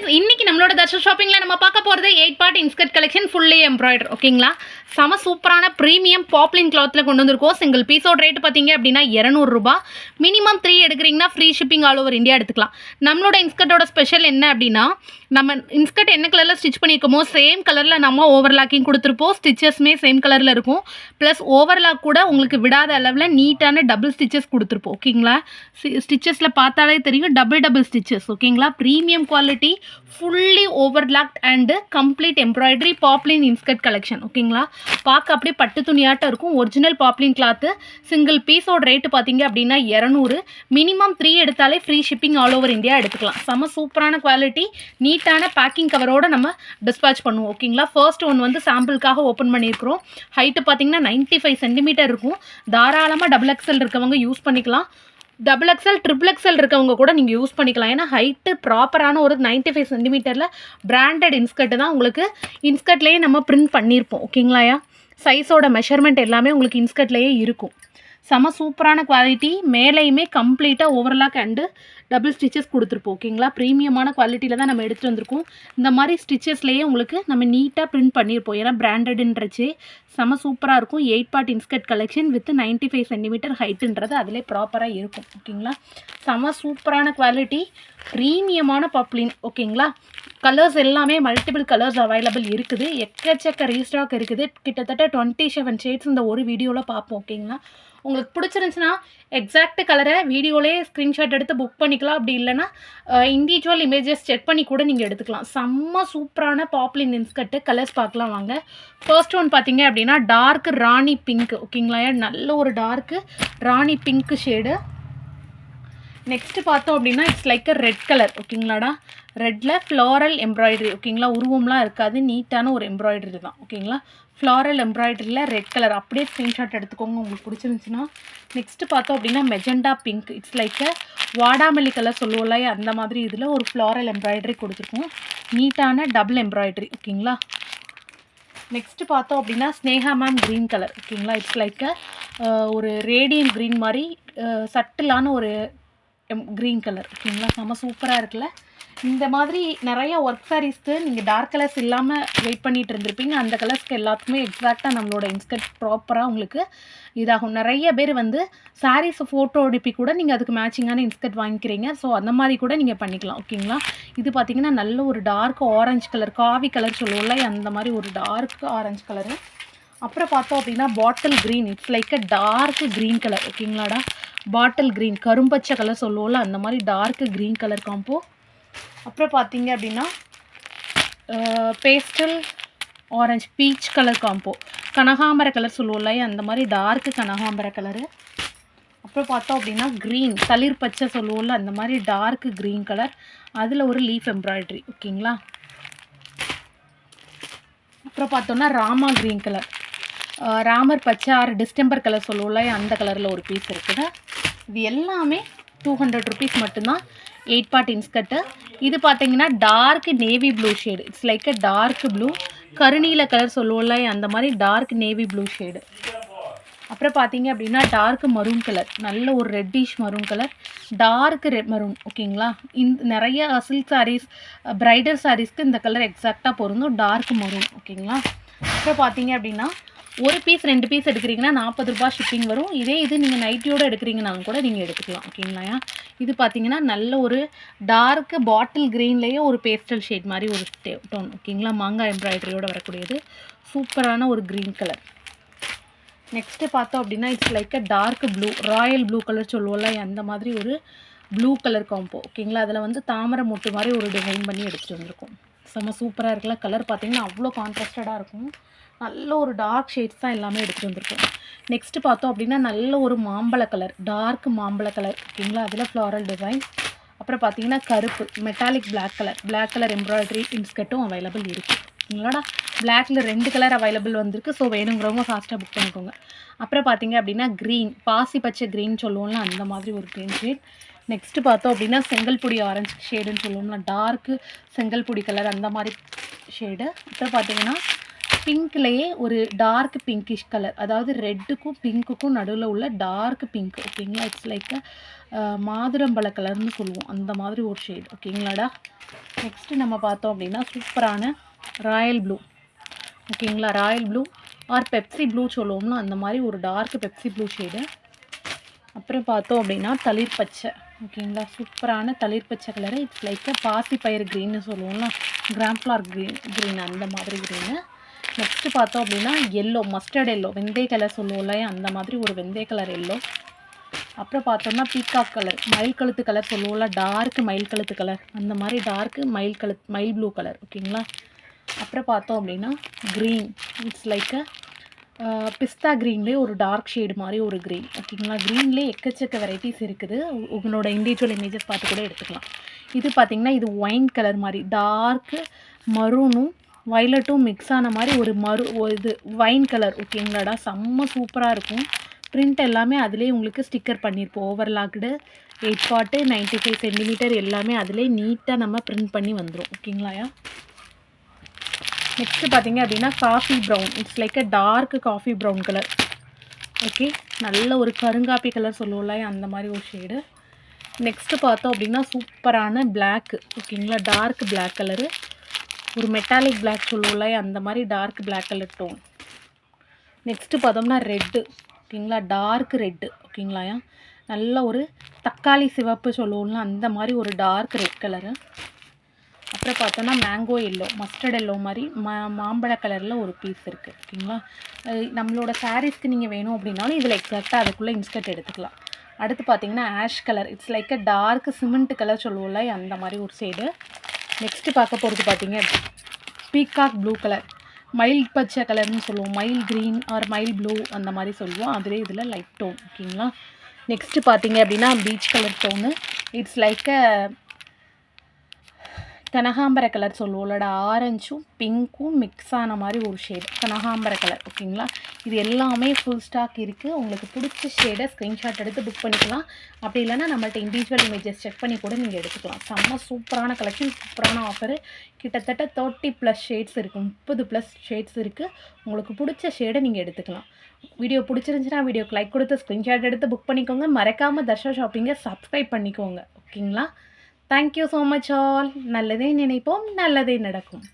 Friends இன்றைக்கி நம்மளோட தர்ஷன் ஷாப்பிங்கில் நம்ம பார்க்க போகிறது eight part inskirt collection fully embroider ஓகேங்களா செம சூப்பரான ப்ரீமியம் பாப்ளின் கிளாத்தில் கொண்டு வந்திருக்கோம். சிங்கிள் பீஸோட ரேட் பார்த்தீங்க அப்படின்னா இரநூறுபா மினிமம் த்ரீ எடுக்கிறீங்கன்னா free shipping all over India எடுத்துக்கலாம். நம்மளோட இன்ஸ்கர்ட்டோட ஸ்பெஷல் என்ன அப்படின்னா நம்ம இன்ஸ்கர்ட் என்ன கலரில் ஸ்டிச் பண்ணியிருக்கோமோ சேம் கலரில் நம்ம ஓவர்லாக்கிங் கொடுத்துருப்போம். ஸ்டிச்சஸ்மே சேம் கலரில் இருக்கும். ப்ளஸ் ஓவர்லாக் கூட உங்களுக்கு விடாத அளவில் நீட்டான டபுள் ஸ்டிச்சஸ் கொடுத்துருப்போம் ஓகேங்களா ஸ்டிச்சஸில் பார்த்தாலே தெரியும் டபுள் டபுள் ஸ்டிச்சஸ் ஓகேங்களா premium quality fully overlocked and complete embroidery poplin inskirt collection ஓகேங்களா பார்க்க அப்படியே பட்டு துணியாட்டம் இருக்கும். ஒரிஜினல் பாப்லின் கிளாத்து சிங்கிள் பீஸோட ரேட்டு பார்த்தீங்க அப்படின்னா இரநூறு. மினிமம் த்ரீ எடுத்தாலே free shipping all over India எடுத்துக்கலாம். செம சூப்பரான குவாலிட்டி நீட்டான பேக்கிங் கவரோட நம்ம டிஸ்பேச் பண்ணுவோம். ஓகேங்களா ஃபர்ஸ்ட் ஒன் வந்து சாம்பிளுக்காக ஓப்பன் பண்ணியிருக்கிறோம். ஹைட்டு பார்த்தீங்கன்னா 95 ஃபைவ் சென்டிமீட்டர் இருக்கும் தாராளமாக டபுள் எக்ஸல் இருக்கவங்க யூஸ் பண்ணிக்கலாம். டபுள் எக்ஸல் ட்ரிபிள் எக்ஸல் இருக்கவங்க கூட நீங்கள் யூஸ் பண்ணிக்கலாம். ஏன்னா ஹைட்டு ப்ராப்பரான ஒரு 95 ஃபைவ் சென்டிமீட்டரில் பிராண்டட் இன்ஸ்கர்ட்டு தான் உங்களுக்கு இன்ஸ்கர்ட்லேயே நம்ம பிரிண்ட் பண்ணியிருப்போம் ஓகேங்களாயா சைஸோட மெஷர்மெண்ட் எல்லாமே உங்களுக்கு இன்ஸ்கர்ட்லேயே இருக்கும். செம சூப்பரான குவாலிட்டி மேலேயுமே கம்ப்ளீட்டாக ஓவர்லாக் அண்டு டபுள் ஸ்டிச்சஸ் கொடுத்துருப்போம் ஓகேங்களா ப்ரீமியமான குவாலிட்டியில் தான் நம்ம எடுத்துகிட்டு வந்திருக்கோம். இந்த மாதிரி ஸ்டிச்சஸ்லேயே உங்களுக்கு நம்ம நீட்டாக பிரிண்ட் பண்ணியிருப்போம் ஏன்னா பிராண்டடுன்றச்சு செம சூப்பராக இருக்கும். Eight part inskirt collection with 95 five centimetre ஹைட்டுன்றது அதிலே ப்ராப்பராக இருக்கும் ஓகேங்களா செம சூப்பரான குவாலிட்டி ப்ரீமியமான பப்ளின் ஓகேங்களா கலர்ஸ் எல்லாமே மல்டிபிள் கலர்ஸ் அவைலபிள் இருக்குது. எக்கச்சக்க ரீஸ்டாக் இருக்குது. கிட்டத்தட்ட டுவெண்ட்டி செவன் ஷேட்ஸ் இந்த ஒரு வீடியோவில் பார்ப்போம் ஓகேங்களா உங்களுக்கு பிடிச்சிருந்துச்சுன்னா எக்ஸாக்ட் கலரை வீடியோலே ஸ்க்ரீன்ஷாட் எடுத்து புக் பண்ணிக்கலாம். அப்படி இல்லைன்னா இண்டிவிஜுவல் இமேஜஸ் செக் பண்ணி கூட நீங்கள் எடுத்துக்கலாம். செம்ம சூப்பரான பாப்புலின் இன்ஸ்கர்ட்டு கலர்ஸ் பார்க்கலாம் வாங்க. ஃபர்ஸ்ட் ஒன் பார்த்தீங்க அப்படின்னா டார்க் ராணி பிங்க் ஓகேங்களா நல்ல ஒரு டார்க்கு ராணி பிங்க் ஷேடு நெக்ஸ்ட்டு பார்த்தோம் அப்படின்னா it's like a red colour ஓகேங்களாடா ரெட்டில் ஃப்ளாரல் எம்ப்ராய்டரி ஓகேங்களா உருவம்லாம் இருக்காது நீட்டான ஒரு எம்ப்ராய்டரி தான் ஓகேங்களா ஃப்ளாரல் எம்ப்ராய்டரியில் ரெட் கலர் அப்படியே ஸ்க்ரீன்ஷாட் எடுத்துக்கோங்க உங்களுக்கு பிடிச்சிருந்துச்சுன்னா. நெக்ஸ்ட்டு பார்த்தோம் அப்படின்னா மெஜெண்டா பிங்க் இட்ஸ் லைக் வாடாமல்லி கலர் சொல்லுவோம்ல அந்த மாதிரி இதில் ஒரு ஃப்ளாரல் எம்ப்ராய்டரி கொடுத்துருக்கோம். நீட்டான டபுள் எம்ப்ராய்டரி ஓகேங்களா? நெக்ஸ்ட்டு பார்த்தோம் அப்படின்னா ஸ்னேகா மேம் க்ரீன் கலர் ஓகேங்களா? இட்ஸ் லைக் ஒரு ரேடியன் க்ரீன் மாதிரி சட்டிலான ஒரு க்ரீன் கலர் ஓகேங்களா? செம்ம சூப்பராக இருக்குல்ல? இந்த மாதிரி நிறைய ஒர்க் சாரீஸ்க்கு நீங்கள் டார்க் கலர்ஸ் இல்லாமல் வெயிட் பண்ணிட்டு இருந்திருப்பீங்க. அந்த கலர்ஸ்க்கு எல்லாத்துக்குமே எக்ஸாக்டாக நம்மளோட இன்ஸ்கர்ட் ப்ராப்பராக உங்களுக்கு இதாகும். நிறைய பேர் வந்து சாரீஸ் ஃபோட்டோ அனுப்பி கூட நீங்கள் அதுக்கு மேட்சிங்கான இன்ஸ்கர்ட் வாங்கிக்கிறீங்க. ஸோ அந்த மாதிரி கூட நீங்கள் பண்ணிக்கலாம். ஓகேங்களா இது பார்த்தீங்கன்னா நல்ல ஒரு டார்க் ஆரஞ்சு கலர் காவி கலர் சொல்லுவோம்ல அந்த மாதிரி ஒரு டார்க் ஆரஞ்சு கலரு அப்புறம் பார்த்தோம் அப்படின்னா bottle green it's like a dark green colour ஓகேங்களாடா bottle green கரும்பச்சை கலர் சொல்லுவோம்ல அந்த மாதிரி டார்க் க்ரீன் கலர் காம்போ அப்புறம் பார்த்தீங்க அப்படின்னா pastel orange peach colour combo கனகாம்பர colour சொல்லுவோம்ல அந்த மாதிரி டார்க் கனகாம்பர கலரு அப்புறம் பார்த்தோம் அப்படின்னா க்ரீன் தளிர் பச்சை சொல்லுவோம்ல அந்த மாதிரி டார்க் க்ரீன் கலர் அதில் ஒரு லீஃப் எம்ப்ராய்டரி ஓகேங்களா? அப்புறம் பார்த்தோன்னா ராமா க்ரீன் கலர் ராமர் பச்சை ஆறு டிஸ்டம்பர் கலர் சொல்லுவோம்ல அந்த கலரில் ஒரு பீஸ் இருக்குது. இது எல்லாமே டூ ஹண்ட்ரட் ருபீஸ் மட்டும்தான். எயிட் பார்ட் இன்ஸ்கர்ட்டு இது பார்த்தீங்கன்னா dark navy blue shade it's like a dark blue கருநீல colour சொல்லுவோம்ல அந்த மாதிரி டார்க் நேவி ப்ளூ ஷேடு அப்புறம் பார்த்தீங்க அப்படின்னா டார்க் மரூன் கலர் நல்ல ஒரு reddish maroon colour dark red maroon ஓகேங்களா இந்த நிறைய சில்க் சாரீஸ் ப்ரைடல் சாரீஸ்க்கு இந்த கலர் எக்ஸாக்டாக பொருந்தும். டார்க் மரூன் ஓகேங்களா அப்புறம் பார்த்தீங்க அப்படின்னா ஒரு பீஸ் ரெண்டு பீஸ் எடுக்கிறீங்கன்னா நாற்பது ரூபாய் ஷிப்பிங் வரும். இதே இது நீங்கள் நைட்டியோடு எடுக்கிறீங்கனாலும் கூட நீங்கள் எடுத்துக்கலாம். ஓகேங்களா இது பார்த்தீங்கன்னா நல்ல ஒரு டார்க்கு பாட்டில் க்ரீன்லேயே ஒரு பேஸ்டல் ஷேட் மாதிரி ஒரு டோன் ஓகேங்களா மாங்காய் எம்ப்ராய்டரியோடு வரக்கூடியது. சூப்பரான ஒரு க்ரீன் கலர் நெக்ஸ்ட்டு பார்த்தோம் அப்படின்னா it's like a dark blue royal blue colour சொல்லுவோம்ல அந்த மாதிரி ஒரு ப்ளூ கலர் காம்போ ஓகேங்களா அதில் வந்து தாமரை மொட்டு மாதிரி ஒரு டிசைன் பண்ணி எடுத்துகிட்டு வந்திருக்கோம். செம்ம சூப்பராக இருக்குல்ல கலர் பார்த்தீங்கன்னா அவ்வளோ கான்ட்ராஸ்டடாக இருக்கும். நல்ல ஒரு டார்க் ஷேட்ஸ் தான் எல்லாமே எடுத்துகிட்டு வந்திருக்கோம். நெக்ஸ்ட்டு பார்த்தோம் அப்படின்னா நல்ல ஒரு மாம்பழ கலர் டார்க் மாம்பழ கலர் ஓகேங்களா? அதில் ஃப்ளாரல் டிசைன் அப்புறம் பார்த்தீங்கன்னா கருப்பு metallic black colour black colour embroidery இன்ஸ்கர்ட்டும் available இருக்குது ஓகேங்களாடா? பிளாக்ல ரெண்டு கலர் அவைலபிள் வந்திருக்கு. ஸோ வேணுங்கிறவங்க ஃபாஸ்ட்டாக புக் பண்ணிக்கோங்க. அப்புறம் பார்த்தீங்க அப்படின்னா க்ரீன் பாசி பச்சை க்ரீன் சொல்லுவோம்ல அந்த மாதிரி ஒரு க்ரீன் ஷேட் நெக்ஸ்ட்டு பார்த்தோம் அப்படின்னா செங்கல்புடி ஆரஞ்சு ஷேடுன்னு சொல்லுவோம்னா டார்க்கு செங்கல்புடி கலர் அந்த மாதிரி ஷேடு அப்புறம் பார்த்தீங்கன்னா பிங்க்லேயே ஒரு டார்க் பிங்கிஷ் கலர் அதாவது ரெட்டுக்கும் பிங்க்குக்கும் நடுவில் உள்ள டார்க் பிங்க் ஓகேங்களா இட்ஸ் லைக் மாதுளம்பழ கலர்னு சொல்லுவோம். அந்த மாதிரி ஒரு ஷேட் ஓகேங்களாடா நெக்ஸ்ட்டு நம்ம பார்த்தோம் அப்படின்னா சூப்பரான ராயல் ப்ளூ ஓகேங்களா royal blue or Pepsi blue சொல்லுவோம்னா அந்த மாதிரி ஒரு டார்க் பெப்சி ப்ளூ ஷேடு அப்புறம் பார்த்தோம் அப்படின்னா தளிர் பச்சை ஓகேங்களா சூப்பரான தளிர் பச்சை கலரு இட்ஸ் லைக் பாசி பயிர் க்ரீன்னு சொல்லுவோம்ல கிராம்ஃப்ளார் க்ரீன் க்ரீன் அந்த மாதிரி க்ரீனு நெக்ஸ்ட்டு பார்த்தோம் அப்படின்னா எல்லோ மஸ்டர்ட் எல்லோ வெந்தய கலர் சொல்லுவோம்ல அந்த மாதிரி ஒரு வெந்தய கலர் எல்லோ அப்புறம் பார்த்தோம்னா பீகாக் கலர் மயில் கழுத்து கலர் சொல்லுவோம்ல டார்க் மயில் கழுத்து கலர் அந்த மாதிரி டார்க்கு மயில் கழுத்து மயில் ப்ளூ கலர் ஓகேங்களா அப்புறம் பார்த்தோம் அப்படின்னா க்ரீன் இட்ஸ் லைக் பிஸ்தா க்ரீன்லேயே ஒரு டார்க் ஷேடு மாதிரி ஒரு க்ரீன் ஓகேங்களா க்ரீன்லேயே எக்கச்சக்க வெரைட்டிஸ் இருக்குது. உ- உங்களோட இண்டிவிஜுவல் இமேஜஸ் பார்த்து கூட எடுத்துக்கலாம். இது பார்த்திங்கன்னா இது ஒயின் கலர் மாதிரி டார்க்கு மரூனும் வயலட்டும் மிக்ஸ் ஆன மாதிரி ஒரு மறு இது வைன் கலர் ஓகேங்களாடா செம்ம சூப்பராக இருக்கும். பிரிண்ட் எல்லாமே அதிலே உங்களுக்கு ஸ்டிக்கர் பண்ணியிருப்போம் overlocked eight part ninety five centimetre எல்லாமே அதிலே நீட்டாக நம்ம பிரிண்ட் பண்ணி வந்துடும் ஓகேங்களாயா நெக்ஸ்ட்டு பார்த்தீங்க அப்படின்னா coffee brown it's like a dark coffee brown colour okay நல்ல ஒரு கருங்காப்பி கலர் சொல்லுவோம்ல அந்த மாதிரி ஒரு ஷேடு நெக்ஸ்ட்டு பார்த்தோம் அப்படின்னா சூப்பரான பிளாக் ஓகேங்களா டார்க் பிளாக் கலரு ஒரு மெட்டாலிக் பிளாக் சொல்லுவோம்ல அந்த மாதிரி dark black colour tone next பார்த்தோம்னா ரெட்டு ஓகேங்களா? டார்க் ரெட்டு ஓகேங்களாயா நல்ல ஒரு தக்காளி சிவப்பு சொல்லுவோம்ல அந்த மாதிரி ஒரு டார்க் ரெட் கலரு அப்புறம் பார்த்தோன்னா மேங்கோ எல்லோ மஸ்டர்ட் எல்லோ மாதிரி மா மாம்பழ கலரில் ஒரு பீஸ் இருக்குது ஓகேங்களா? நம்மளோட சாரீஸ்க்கு நீங்கள் வேணும் அப்படின்னாலும் இதில் எக்ஸாக்டாக அதுக்குள்ளே இன்ஸ்கர்ட் எடுத்துக்கலாம். அடுத்து பார்த்தீங்கன்னா ash colour it's like a dark cement colour சொல்லுவோம்ல அந்த மாதிரி ஒரு சைடு நெக்ஸ்ட்டு பார்க்க போகிறது பார்த்தீங்க பீகாக் ப்ளூ கலர் மயில் பச்சை கலர்னு சொல்லுவோம். மயில் க்ரீன் ஆர் மயில் ப்ளூ அந்த மாதிரி சொல்லுவோம். அதிலே இதில் லைட் டோன் ஓகேங்களா நெக்ஸ்ட்டு பார்த்தீங்க அப்படின்னா peach colour tone it's like uh கனகாம்பர colour சொல்லுவோம்லடா. ஆரஞ்சும் பிங்க்கும் மிக்ஸ் ஆன மாதிரி ஒரு ஷேடு கனகாம்பர கலர் ஓகேங்களா? இது எல்லாமே ஃபுல் ஸ்டாக் இருக்குது உங்களுக்கு பிடிச்ச ஷேடை ஸ்க்ரீன்ஷாட் எடுத்து புக் பண்ணிக்கலாம். அப்படி இல்லைனா நம்மள்ட்ட இண்டிவிஜுவல் இமேஜஸ் செக் பண்ணி கூட நீங்கள் எடுத்துக்கலாம். செம்ம சூப்பரான கலெக்ஷன் சூப்பரான ஆஃபரு கிட்டத்தட்ட தேர்ட்டி ப்ளஸ் ஷேட்ஸ் இருக்குது முப்பது ப்ளஸ் ஷேட்ஸ் இருக்குது உங்களுக்கு பிடிச்ச ஷேடை நீங்கள் எடுத்துக்கலாம். வீடியோ பிடிச்சிருந்துச்சுன்னா வீடியோக்கு லைக் கொடுத்து ஸ்க்ரீன்ஷாட் எடுத்து புக் பண்ணிக்கோங்க. மறக்காமல் தர்ஷா ஷாப்பிங்கை சப்ஸ்கிரைப் பண்ணிக்கோங்க. ஓகேங்களா? தேங்க்யூ ஸோ மச் ஆல் நல்லதே நினைப்போம் நல்லதே நடக்கும்.